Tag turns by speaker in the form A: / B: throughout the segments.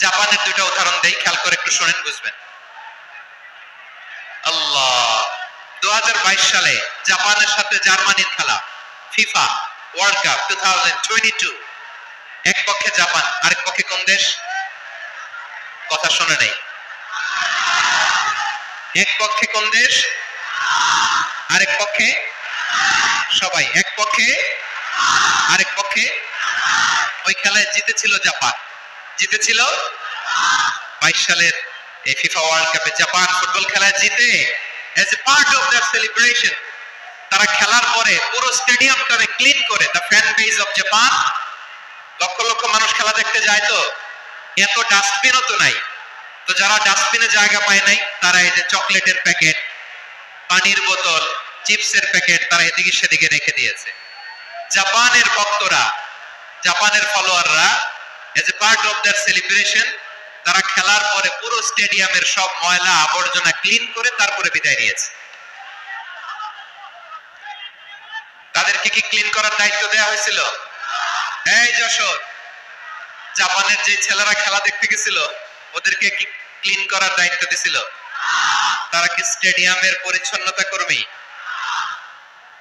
A: জাপানের দুইটা উদাহরণ দেই, খেয়াল করে একটু শোনেন, বুঝবেন। আল্লাহ দু হাজার বাইশ সালে জাপানের সাথে জার্মানির খেলা, ফিফা ওয়ার্ল্ড কাপ টু। এক পক্ষে জাপান, আরেক পক্ষে কোন দেশ? কথা শোনে নেই। এক পক্ষে কোন দেশ? আরেক পক্ষে? সবাই, এক পক্ষে? আরেক পক্ষে? ওই খেলায় জিতেছিল জাপান। জিতেছিল। বাইশ সালের এই ফিফা ওয়ার্ল্ড কাপে জাপান ফুটবল খেলায় জিতে as a part of that celebration তারা খেলার পরে পুরো স্টেডিয়ামটারে ক্লিন করে the fan base of Japan lakh lakh মানুষ খেলা দেখতে যায় তো। এত ডাস্টবিনও তো নাই। তো যারা ডাস্টবিনে জায়গা পায় নাই, তারা এই যে চকলেটের প্যাকেট, পানির বোতল, চিপসের প্যাকেট, তারা এদিকে সেদিকে রেখে দিয়েছে। জাপানের ভক্তরা, জাপানের ফলোয়াররা as a part of their celebration তারা খেলার পরে পুরো স্টেডিয়ামের সব ময়লা আবর্জনা ক্লিন করে তারপরে বিদায় নিয়েছে। তাদেরকে কি ক্লিন করার দায়িত্ব দেওয়া হয়েছিল? এই যশোর, জাপানের যে ছেলেরা খেলা দেখতে গেছিল, ওদেরকে কি ক্লিন করার দায়িত্ব দিছিল? তারা কি স্টেডিয়ামের পরিচ্ছন্নতা কর্মী?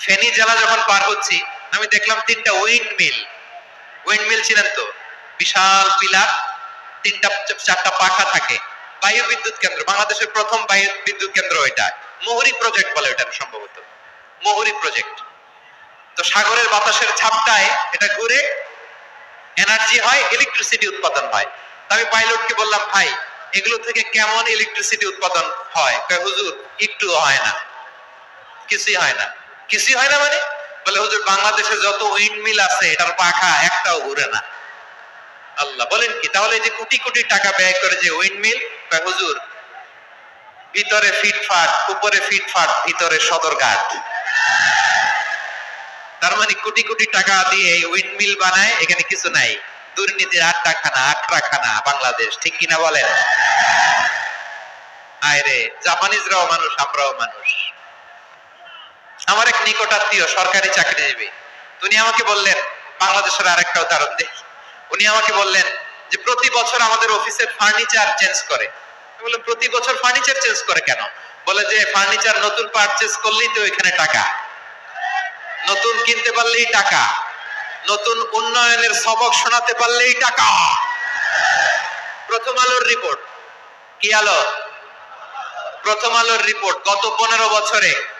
A: ফেনী জেলা যখন পার হচ্ছি, আমি দেখলাম তিনটা উইন্ড মিল উইন্ড মিল ছিলেন তো, বিশাল পিলার, তিনটা, চারটা পাখা থাকে। বায়ু বিদ্যুৎ কেন্দ্র, বাংলাদেশের প্রথম বায়ু বিদ্যুৎ কেন্দ্র এটা। মোহরি প্রজেক্ট বলে এটা সম্ভবত। মোহরি প্রজেক্ট তো সাগরের বাতাসের ঝাপটায় এটা ঘুরে এনার্জি হয় ইলেকট্রিসিটি উৎপাদন হয়। আমি পাইলটকে বললাম, ভাই, এগুলো থেকে কেমন ইলেকট্রিসিটি উৎপাদন হয়? হুজুর একটু হয় না। কিছুই হয় না। কিছুই হয় না মানে? বলে, হুজুর, বাংলাদেশে যত উইন্ড মিল আছে, এটার পাখা একটাও ঘুরে না। আল্লাহ, বলেন কি? তাহলে যে কোটি কোটি টাকা ব্যয় করে যে উইন্ড মিল হুজুর, ভিতরে ফিটফাট, উপরে ফিটফাট, ভিতরে সদরঘাট। তার মানে কোটি কোটি টাকা দিয়ে এই উইন্ড মিল বানায়, এখানে কিছু নাই। দুর্নীতির আটটা খানা আখড়া খানা বাংলাদেশ, ঠিক কিনা বলেন? আয় রে জাপানিজরাও মানুষ, আমরাও মানুষ। আমার এক নিকটাত্মীয় সরকারি চাকরিজীবী। উনি আমাকে বললেন, বাংলাদেশের আরেকটা উদাহরণ দেখি। উনি আমাকে বললেন যে, প্রতি বছর আমাদের অফিসের ফার্নিচার চেঞ্জ করে। বললাম, প্রতি বছর ফার্নিচার চেঞ্জ করে কেন? বলে যে, ফার্নিচার নতুন পারচেজ করলেই তো এখানে টাকা। নতুন কিনতে পারলেই টাকা। নতুন উন্নয়নের সবক শোনাতে পারলেই টাকা। প্রথম আলোর রিপোর্ট কি আলো? প্রথম আলোর রিপোর্ট গত পনেরো বছরে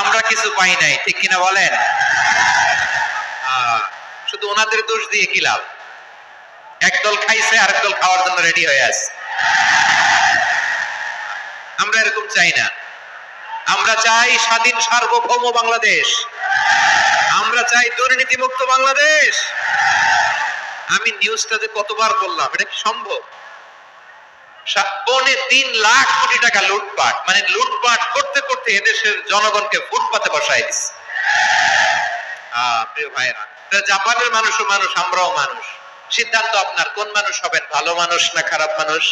A: আমরা কিছু পাই নাই, ঠিক কিনা বলেন? শুধু ওনাদের দোষ দিয়ে কি লাভ? একদল খাইছে, আরেক দল খাওয়ার জন্য রেডি হয়ে আছে। আমরা এরকম চাই না। আমরা চাই স্বাধীন সার্বভৌম বাংলাদেশ। আমরা চাই দুর্নীতি মুক্ত বাংলাদেশ। আমি নিউজটাতে কতবার বললাম, এটা কি সম্ভব? পৌনে তিন লাখ কোটি টাকা লুটপাট মানে লুটপাট করতে করতে এদেশের জনগণকে ফুটপাতে বসাই দিচ্ছে প্রিয় ভাইরা জাপানের মানুষও মানুষ, আমরাও মানুষ। সিদ্ধান্ত আপনার, কোন মানুষ হবেন, ভালো মানুষ না খারাপ মানুষ?